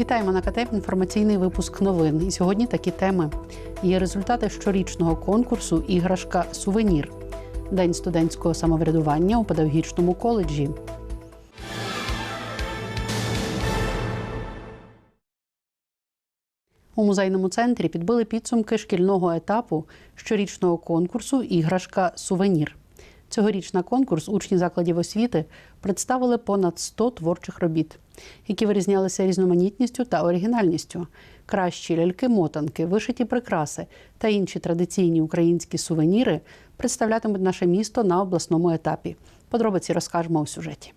Вітаємо на КТФ інформаційний випуск новин. І сьогодні такі теми. Є результати щорічного конкурсу Іграшка Сувенір. День студентського самоврядування у педагогічному коледжі. У музейному центрі підбили підсумки шкільного етапу щорічного конкурсу Іграшка Сувенір. Цьогоріч на конкурс учні закладів освіти представили понад 100 творчих робіт, які вирізнялися різноманітністю та оригінальністю. Кращі ляльки-мотанки, вишиті прикраси та інші традиційні українські сувеніри представлятимуть наше місто на обласному етапі. Подробиці розкажемо у сюжеті.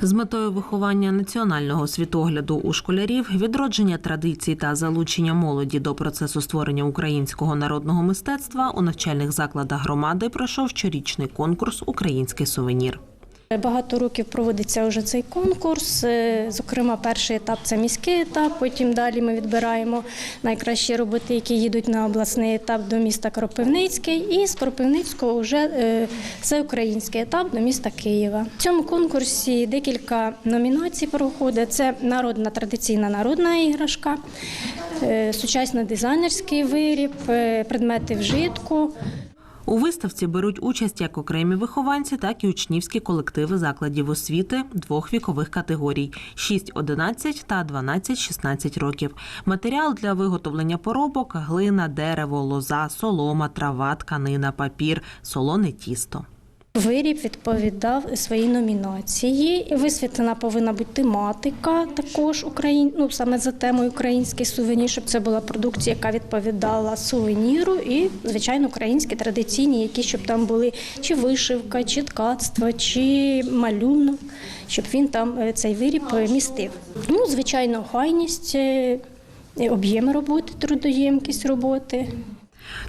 З метою виховання національного світогляду у школярів, відродження традицій та залучення молоді до процесу створення українського народного мистецтва у навчальних закладах громади пройшов щорічний конкурс Український сувенір. Багато років проводиться вже цей конкурс. Е, Зокрема, перший етап це міський етап. Потім далі ми відбираємо найкращі роботи, які їдуть на обласний етап до міста Кропивницький. І з Кропивницького вже е, всеукраїнський етап до міста Києва. В цьому конкурсі декілька номінацій проходить. Це народна традиційна народна іграшка, е, сучасно дизайнерський виріб, предмети вжитку. У виставці беруть участь як окремі вихованці, так і учнівські колективи закладів освіти двох вікових категорій 6-11 та 12-16 років. Матеріал для виготовлення поробок глина, дерево, лоза, солома, трава, тканина, папір, солоне тісто. Виріб відповідав своїй номінації. Висвітлена повинна бути тематика також Україн, ну саме за темою український сувенір, щоб це була продукція, яка відповідала сувеніру, і звичайно українські традиційні, які щоб там були чи вишивка, чи ткацтво, чи малюнок, щоб він там е, цей виріб містив. Ну, звичайно, охайність, е, об'єм роботи, трудоємкість роботи.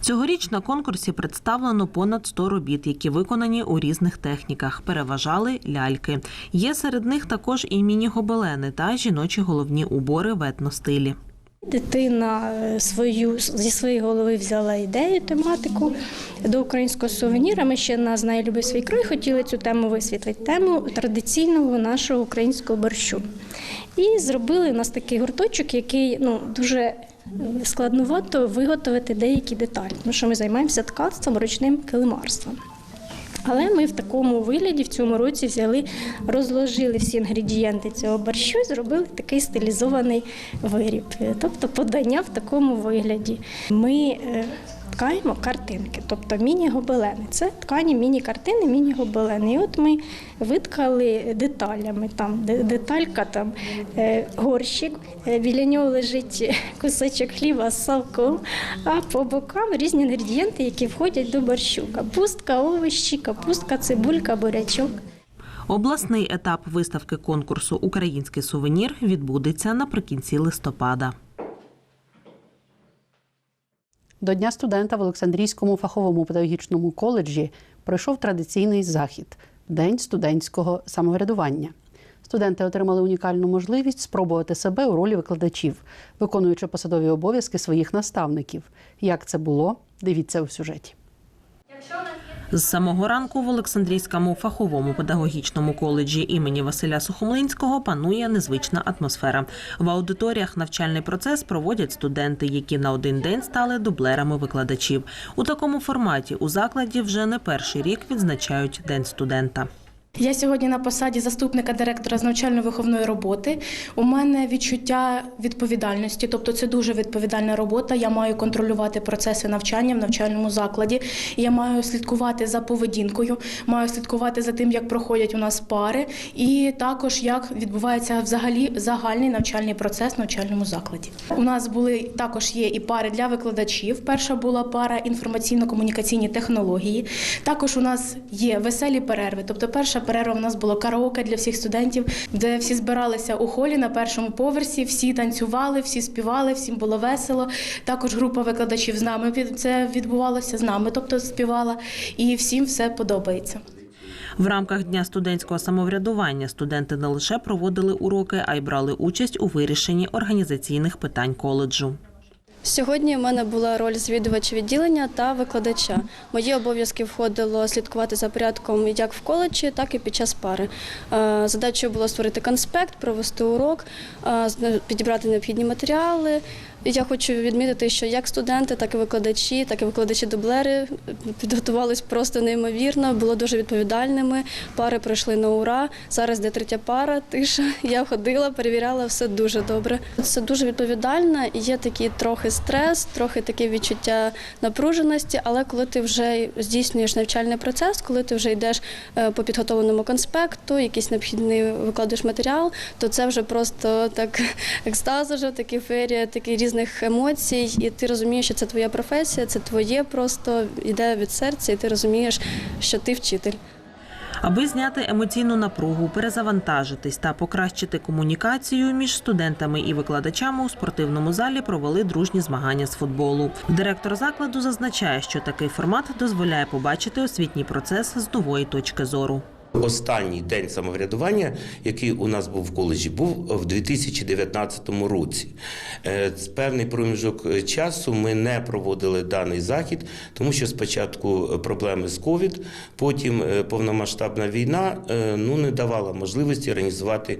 Цьогоріч на конкурсі представлено понад 100 робіт, які виконані у різних техніках. Переважали ляльки. Є серед них також і міні-гобелени та жіночі головні убори в етностилі. Дитина е, свою зі своєї голови взяла ідею, тематику до українського сувеніра. Ми ще на «Знає любий свій край хотіли цю тему висвітлити, тему традиційного нашого українського борщу. І зробили у нас такий гурточок, який ну дуже складновато виготовити деякі деталі, тому що ми займаємося ткацтвом, ручним килимарством. Але ми в такому вигляді в цьому році взяли, розложили всі інгредієнти цього борщу і зробили такий стилізований виріб. Тобто подання в такому вигляді. Ми е, ткаємо картинки, тобто міні-гобелени. Це ткані міні-картини, міні-гобелени. І от ми виткали деталями. Там деталька, там е, горщик, е, біля нього лежить кусочок хліба з салком, а по бокам різні інгредієнти, які входять до борщу. Капустка, овощі, капустка, цибулька, бурячок. Обласний етап виставки конкурсу Український сувенір відбудеться наприкінці листопада. До Дня студента в Олександрійському фаховому педагогічному коледжі пройшов традиційний захід День студентського самоврядування. Студенти отримали унікальну можливість спробувати себе у ролі викладачів, виконуючи посадові обов'язки своїх наставників. Як це було? Дивіться у сюжеті. З самого ранку в Олександрійському фаховому педагогічному коледжі імені Василя Сухомлинського панує незвична атмосфера. В аудиторіях навчальний процес проводять студенти, які на один день стали дублерами викладачів. У такому форматі у закладі вже не перший рік відзначають День студента. Я сьогодні на посаді заступника директора з навчально-виховної роботи. У мене відчуття відповідальності, тобто це дуже відповідальна робота. Я маю контролювати процеси навчання в навчальному закладі. Я маю слідкувати за поведінкою, маю слідкувати за тим, як проходять у нас пари, і також як відбувається взагалі загальний навчальний процес в навчальному закладі. У нас були також є і пари для викладачів. Перша була пара інформаційно-комунікаційні технології. Також у нас є веселі перерви. Тобто, перша перерва у нас було караоке для всіх студентів, де всі збиралися у холі на першому поверсі, всі танцювали, всі співали, всім було весело. Також група викладачів з нами це відбувалося з нами, тобто співала, і всім все подобається. В рамках дня студентського самоврядування студенти не лише проводили уроки, а й брали участь у вирішенні організаційних питань коледжу. Сьогодні в мене була роль звідувача відділення та викладача. Мої обов'язки входило слідкувати за порядком як в коледжі, так і під час пари. Е, Задачею було створити конспект, провести урок, е, підібрати необхідні матеріали. Я хочу відмітити, що як студенти, так і викладачі, так і викладачі-дублери підготувались просто неймовірно, було дуже відповідальними. Пари пройшли на ура. Зараз де третя пара, тиша. Я ходила, перевіряла, все дуже добре. Це дуже відповідально є такий трохи стрес, трохи таке відчуття напруженості. Але коли ти вже здійснюєш навчальний процес, коли ти вже йдеш е, по підготовленому конспекту, якийсь необхідний викладаєш матеріал, то це вже просто так екстаз, уже такі ферія, такі різних емоцій, і ти розумієш, що це твоя професія, це твоє просто йде від серця, і ти розумієш, що ти вчитель. Аби зняти емоційну напругу, перезавантажитись та покращити комунікацію між студентами і викладачами у спортивному залі провели дружні змагання з футболу. Директор закладу зазначає, що такий формат дозволяє побачити освітній процес з нової точки зору. Останній день самоврядування, який у нас був в коледжі, був в 2019 році. Е, З певний проміжок е, часу ми не проводили даний захід, тому що спочатку е, проблеми з ковід, потім повномасштабна війна ну не давала можливості організувати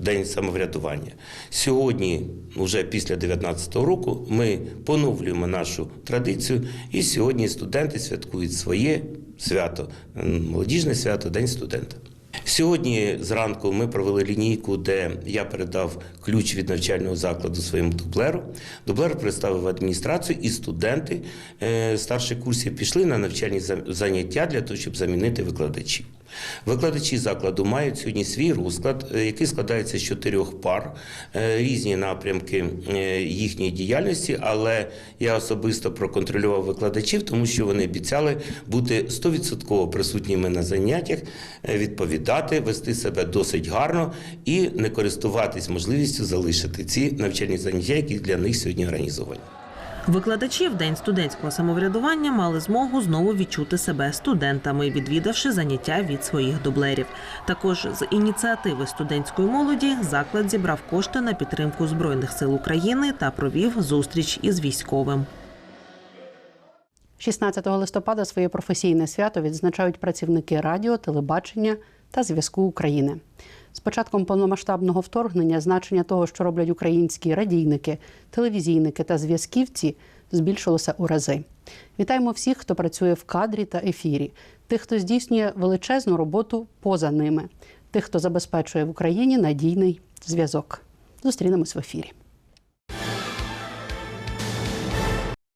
день самоврядування. Сьогодні, вже після 2019 року, ми поновлюємо нашу традицію, і сьогодні студенти святкують своє свято, молодіжне свято, День студента. Сьогодні зранку ми провели лінійку, де я передав ключ від навчального закладу своєму дублеру. Дублер представив адміністрацію, і студенти е, старших курсів пішли на навчальні заняття для того, щоб замінити викладачів. Викладачі закладу мають сьогодні свій розклад, е, який складається з чотирьох пар, е, різні напрямки їхньої діяльності, але я особисто проконтролював викладачів, тому що вони обіцяли бути 100% присутніми на заняттях, е, відповідати, вести себе досить гарно і не користуватись можливістю залишити ці навчальні заняття, які для них сьогодні організовані. Викладачі в день студентського самоврядування мали змогу знову відчути себе студентами, відвідавши заняття від своїх дублерів. Також з ініціативи студентської молоді заклад зібрав кошти на підтримку збройних сил України та провів зустріч із військовим. 16 листопада своє професійне свято відзначають працівники радіо, телебачення та зв'язку України. З початком повномасштабного вторгнення значення того, що роблять українські радійники, телевізійники та зв'язківці, збільшилося у рази. Вітаємо всіх, хто працює в кадрі та ефірі, тих, хто здійснює величезну роботу поза ними, тих, хто забезпечує в Україні надійний зв'язок. Зустрінемось в ефірі.